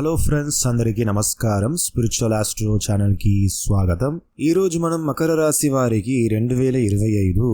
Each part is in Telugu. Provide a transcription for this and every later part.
హలో ఫ్రెండ్స్ అందరికీ నమస్కారం. స్పిరిచువల్ ఆస్ట్రో ఛానల్కి స్వాగతం. ఈరోజు మనం మకర రాశి వారికి రెండు వేల ఇరవై ఐదు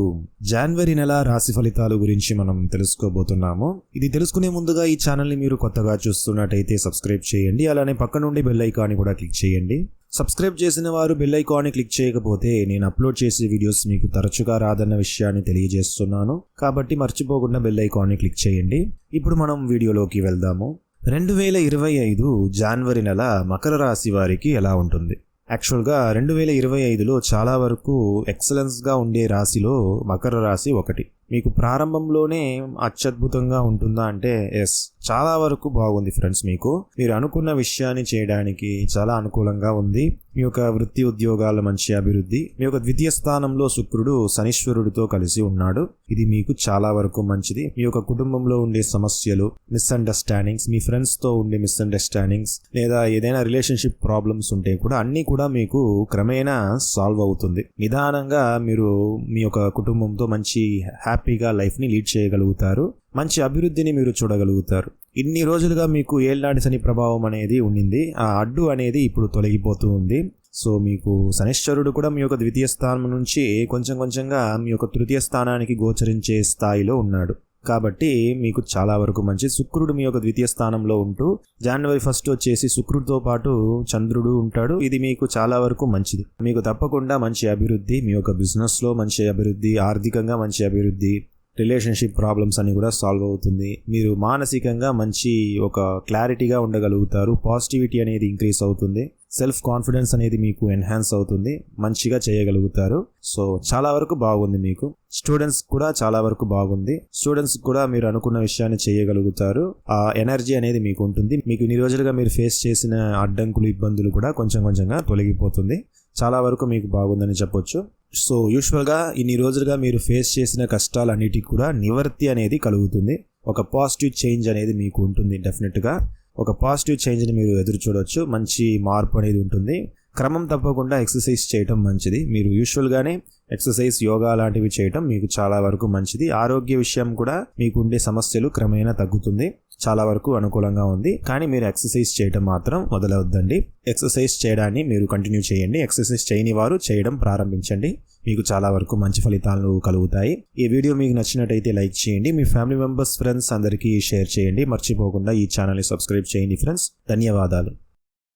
జనవరి నెల రాశి ఫలితాలు గురించి మనం తెలుసుకోబోతున్నాము. ఇది తెలుసుకునే ముందుగా ఈ ఛానల్ని మీరు కొత్తగా చూస్తున్నట్టయితే సబ్స్క్రైబ్ చేయండి. అలానే పక్క నుండి బెల్ ఐకాన్ని కూడా క్లిక్ చేయండి. సబ్స్క్రైబ్ చేసిన వారు బెల్ ఐకాన్ని క్లిక్ చేయకపోతే నేను అప్లోడ్ చేసే వీడియోస్ మీకు తరచుగా రాదన్న విషయాన్ని తెలియజేస్తున్నాను. కాబట్టి మర్చిపోకుండా బెల్ ఐకాన్ని క్లిక్ చేయండి. ఇప్పుడు మనం వీడియోలోకి వెళ్దాము. రెండు వేల ఇరవై ఐదు జాన్వరి నెల మకర రాశి వారికి ఎలా ఉంటుంది? యాక్చువల్గా రెండు వేల ఇరవై ఐదులో చాలా వరకు ఎక్సలెన్స్గా ఉండే రాశిలో మకర రాశి ఒకటి. మీకు ప్రారంభంలోనే అత్యద్భుతంగా ఉంటుందా అంటే ఎస్ చాలా వరకు బాగుంది ఫ్రెండ్స్ మీకు. మీరు అనుకున్న విషయాన్ని చేయడానికి చాలా అనుకూలంగా ఉంది. మీ యొక్క వృత్తి ఉద్యోగాల మంచి అభివృద్ధి. మీ యొక్క ద్వితీయ స్థానంలో శుక్రుడు శనీశ్వరుడితో కలిసి ఉన్నాడు. ఇది మీకు చాలా వరకు మంచిది. మీ యొక్క కుటుంబంలో ఉండే సమస్యలు మిస్అండర్స్టాండింగ్స్ మీ ఫ్రెండ్స్తో ఉండే మిస్అండర్స్టాండింగ్స్ లేదా ఏదైనా రిలేషన్షిప్ ప్రాబ్లమ్స్ ఉంటే కూడా అన్ని కూడా మీకు క్రమేణా సాల్వ్ అవుతుంది. నిదానంగా మీరు మీ యొక్క కుటుంబంతో మంచి హ్యాపీ హ్యాపీగా లైఫ్ని లీడ్ చేయగలుగుతారు. మంచి అభివృద్ధిని మీరు చూడగలుగుతారు. ఇన్ని రోజులుగా మీకు ఏళ్ళనాటి శని ప్రభావం అనేది ఉండింది. ఆ అడ్డు అనేది ఇప్పుడు తొలగిపోతూ ఉంది. సో మీకు శనిశ్వరుడు కూడా మీ యొక్క ద్వితీయ స్థానం నుంచి కొంచెం కొంచెంగా మీ యొక్క తృతీయ స్థానానికి గోచరించే స్థాయిలో ఉన్నాడు. కాబట్టి మీకు చాలా వరకు మంచి శుక్రుడు మీ యొక్క ద్వితీయ స్థానంలో ఉంటూ జనవరి ఫస్ట్ వచ్చేసి శుక్రుడితో పాటు చంద్రుడు ఉంటాడు. ఇది మీకు చాలా వరకు మంచిది. మీకు తప్పకుండా మంచి అభివృద్ధి మీ యొక్క బిజినెస్లో మంచి అభివృద్ధి ఆర్థికంగా మంచి అభివృద్ధి రిలేషన్షిప్ ప్రాబ్లమ్స్ అన్ని కూడా సాల్వ్ అవుతుంది. మీరు మానసికంగా మంచి ఒక క్లారిటీగా ఉండగలుగుతారు. పాజిటివిటీ అనేది ఇంక్రీస్ అవుతుంది. సెల్ఫ్ కాన్ఫిడెన్స్ అనేది మీకు ఎన్హాన్స్ అవుతుంది మంచిగా చేయగలుగుతారు. సో చాలా వరకు బాగుంది మీకు. స్టూడెంట్స్ కూడా చాలా వరకు బాగుంది. స్టూడెంట్స్ కూడా మీరు అనుకున్న విషయాన్ని చేయగలుగుతారు. ఆ ఎనర్జీ అనేది మీకు ఉంటుంది. మీకు ఇన్ని రోజులుగా మీరు ఫేస్ చేసిన అడ్డంకులు ఇబ్బందులు కూడా కొంచెం కొంచెంగా తొలగిపోతుంది. చాలా వరకు మీకు బాగుందని చెప్పొచ్చు. సో యూజువల్గా ఇన్ని రోజులుగా మీరు ఫేస్ చేసిన కష్టాలన్నిటికీ కూడా నివర్తి అనేది కలుగుతుంది. ఒక పాజిటివ్ చేంజ్ అనేది మీకు ఉంటుంది డెఫినెట్గా. ఒక పాజిటివ్ చేంజ్ని మీరు ఎదురు చూడొచ్చు. మంచి మార్పు అనేది ఉంటుంది. క్రమం తప్పకుండా ఎక్సర్సైజ్ చేయటం మంచిది. మీరు యూజువల్గానే ఎక్సర్సైజ్ యోగా లాంటివి చేయటం మీకు చాలా వరకు మంచిది. ఆరోగ్య విషయం కూడా మీకు ఉండే సమస్యలు క్రమేణా తగ్గుతుంది. చాలా వరకు అనుకూలంగా ఉంది. కానీ మీరు ఎక్సర్సైజ్ చేయడం మాత్రం వదలవద్దండి ఎక్సర్సైజ్ చేయడాన్ని మీరు కంటిన్యూ చేయండి. ఎక్సర్సైజ్ చేయని వారు చేయడం ప్రారంభించండి. మీకు చాలా వరకు మంచి ఫలితాలు కలుగుతాయి. ఈ వీడియో మీకు నచ్చినట్టయితే లైక్ చేయండి. మీ ఫ్యామిలీ మెంబర్స్ ఫ్రెండ్స్ అందరికీ షేర్ చేయండి. మర్చిపోకుండా ఈ ఛానల్ని సబ్స్క్రైబ్ చేయండి ఫ్రెండ్స్. ధన్యవాదాలు.